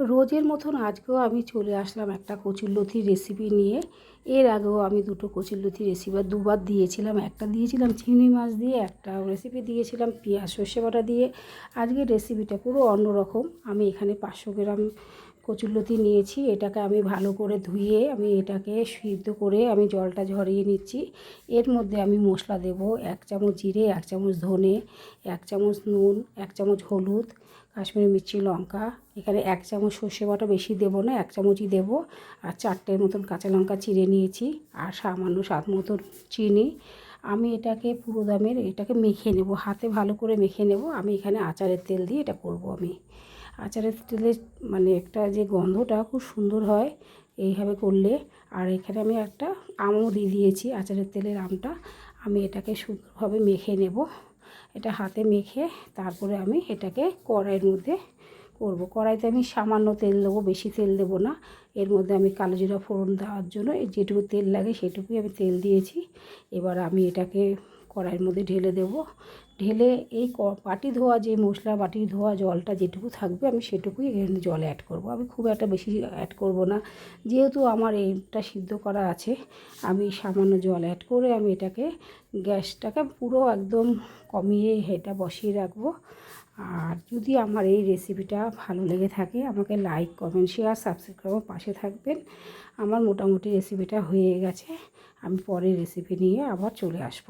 রোজের মতন আজকেও আমি চলে আসলাম একটা কচুরলতির রেসিপি নিয়ে। এর আগেও আমি দুটো কচুরলতির রেসিপি দুবার দিয়েছিলাম। একটা দিয়েছিলাম চিংড়ি মাছ দিয়ে, একটা রেসিপি দিয়েছিলাম পেঁয়াজ সর্ষে বাটা দিয়ে। আজকের রেসিপিটা পুরো অন্যরকম। আমি এখানে পাঁচশো গ্রাম কচুরলতি নিয়েছি, এটাকে আমি ভালো করে ধুয়ে আমি এটাকে সিদ্ধ করে আমি জলটা ঝরিয়ে নিচ্ছি। এর মধ্যে আমি মশলা দেব, এক চামচ জিরে, এক চামচ ধনে, এক চামচ নুন, এক চামচ হলুদ, কাশ্মীরি মির্চি লঙ্কা, এখানে এক চামচ সর্ষে বাটা বেশি দেবো না, এক চামচই দেবো। আর চারটের মতন কাঁচা লঙ্কা চিড়ে নিয়েছি আর সামান্য স্বাদ মতন চিনি। আমি এটাকে পুরো দামের এটাকে মেখে নেব, হাতে ভালো করে মেখে নেব। আমি এখানে আচারের তেল দিয়ে এটা করব আমি। আচারের তেলের মানে একটা যে গন্ধটা খুব সুন্দর হয়, এইভাবে করলে। আর এখানে আমি একটা আমও দিয়ে দিয়েছি, আচারের তেলের আমটা। আমি এটাকে সুন্দরভাবে মেখে নেব। এটা হাতে মেখে তারপরে আমি এটাকে কড়াইয়ের মধ্যে করব। কড়াইতে আমি সামান্য তেল দেবো, বেশি তেল দেবো না। এর মধ্যে আমি কালো জিরা ফোড়ন দেওয়ার জন্য, যেটুকু তেল লাগে সেটুকুই আমি তেল দিয়েছি। এবার আমি এটাকে কড়াইয়ের মধ্যে ঢেলে দেব। ঢেলে এই বাটি ধোয়া যে মশলা, বাটি ধোয়া জলটা যেটুকু থাকবে আমি সেটুকুই এখানে জল অ্যাড করব। আমি খুব একটা বেশি অ্যাড করব না। যেহেতু আমার এইটা সিদ্ধ করা আছে, আমি সামান্য জল অ্যাড করে আমি এটাকে, গ্যাসটাকে পুরো একদম কমিয়ে এটা বসিয়ে রাখব। আর যদি আমার এই রেসিপিটা ভালো লেগে থাকে, আমাকে লাইক কমেন্ট শেয়ার সাবস্ক্রাইব করে পাশে থাকবেন। আমার মোটামুটি রেসিপিটা হয়ে গেছে। আমি পরের রেসিপি নিয়ে আবার চলে আসব।